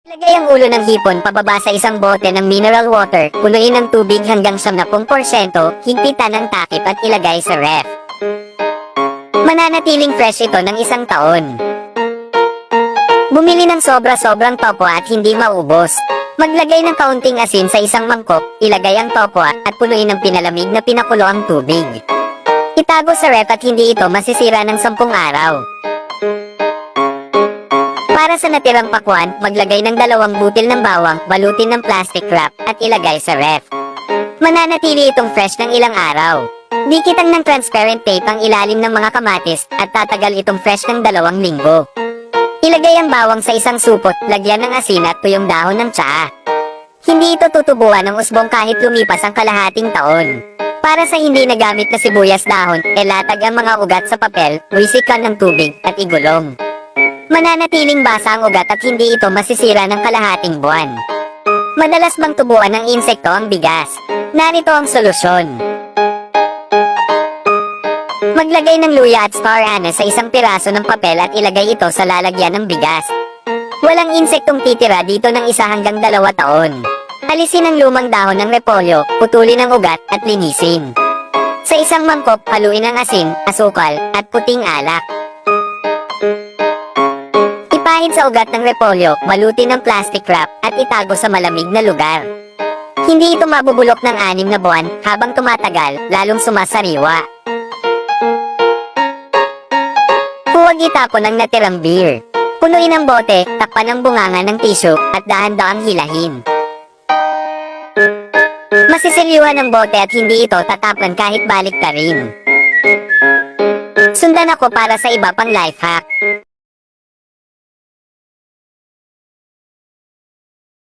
Ilagay ang ulo ng hipon pababa sa isang bote ng mineral water, punuin ng tubig hanggang 70%, higpitan ng takip at ilagay sa ref. Mananatiling fresh ito ng isang taon. Bumili ng sobra-sobrang tokwa at hindi maubos. Maglagay ng kaunting asin sa isang mangkok, ilagay ang tokwa at punuin ng pinalamig na pinakulo ang tubig. Itago sa ref at hindi ito masisira ng 10 araw. Para sa natirang pakwan, maglagay ng dalawang butil ng bawang, balutin ng plastic wrap, at ilagay sa ref. Mananatili itong fresh ng ilang araw. Dikitang ng transparent tape ang ilalim ng mga kamatis at tatagal itong fresh ng dalawang linggo. Ilagay ang bawang sa isang supot, lagyan ng asin at tuyong dahon ng tsaa. Hindi ito tutubuan ng usbong kahit lumipas ang kalahating taon. Para sa hindi nagamit na sibuyas dahon, elatag ang mga ugat sa papel, wisikan ng tubig, at igulong. Mananatiling basa ang ugat at hindi ito masisira ng kalahating buwan. Madalas bang tubuan ng insekto ang bigas? Narito ang solusyon. Maglagay ng luya at star anise sa isang piraso ng papel at ilagay ito sa lalagyan ng bigas. Walang insektong titira dito ng isa hanggang dalawa taon. Alisin ang lumang dahon ng repolyo, putulin ang ugat at linisin. Sa isang mangkok, haluin ang asin, asukal, at puting alak. Ipahid sa ugat ng repolyo, balutin ng plastic wrap, at itago sa malamig na lugar. Hindi ito mabubulok ng anim na buwan habang tumatagal, lalong sumasariwa. Huwag itapon ang natirang beer. Punuin ang bote, takpan ang bunganga ng tissue, at dahan-dahang hilahin. Masisiliwan ang bote at hindi ito tatapon kahit balik ka rin. Sundan ako para sa iba pang life hack.